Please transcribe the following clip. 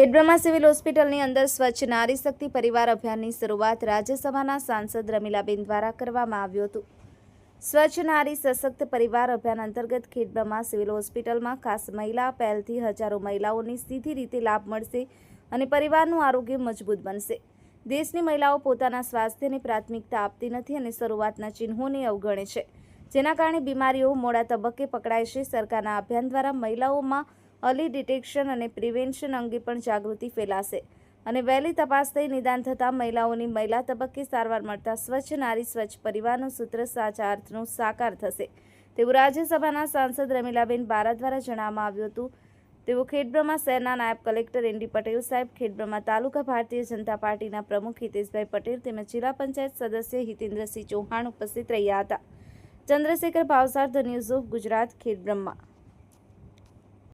Khedbrahma civil હોસ્પિટલની અંદર સ્વચ્છ નારી શક્તિ પરિવાર અભિયાનની શરૂઆત રાજ્યસભાના સાંસદ રમીલાબેન દ્વારા કરવામાં આવ્યું હતું. સ્વચ્છ નારી સશક્ત પરિવાર અભિયાન અંતર્ગત ખેડબ્રહ્મા સિવિલ હોસ્પિટલમાં ખાસ મહિલા પહેલથી હજારો મહિલાઓને સીધી રીતે લાભ મળશે અને પરિવારનું આરોગ્ય મજબૂત બનશે. દેશની મહિલાઓ પોતાના સ્વાસ્થ્યને પ્રાથમિકતા આપતી નથી અને શરૂઆતના ચિહ્નોને અવગણે છે. જેના કારણે બીમારીઓ મોડા તબક્કે પકડાય છે. સરકારના અભિયાન દ્વારા મહિલાઓમાં અર્લી ડિટેક્શન અને પ્રિવેન્શન અંગે પણ જાગૃતિ ફેલાશે. અને વહેલી તપાસ થઈ નિદાન થતાં મહિલાઓની મહિલા તબક્કે સારવાર મળતા સ્વચ્છ નારી, સ્વચ્છ પરિવારનું સૂત્ર સાચા અર્થનું સાકાર થશે. તેવું રાજ્યસભાના સાંસદ રમીલાબેન બારા દ્વારા જણાવવામાં આવ્યું હતું. તેઓ ખેડબ્રહ્મા શહેરના નાયબ કલેક્ટર એનડી પટેલ સાહેબ, ખેડબ્રહ્મા તાલુકા ભારતીય જનતા પાર્ટીના પ્રમુખ હિતેશભાઈ પટેલ તેમજ જિલ્લા પંચાયત સદસ્ય હિતેન્દ્રસિંહ ચૌહાણ ઉપસ્થિત રહ્યા હતા. Chandrashekhar Bhavsar, the news of Gujarat, Khedbrahma.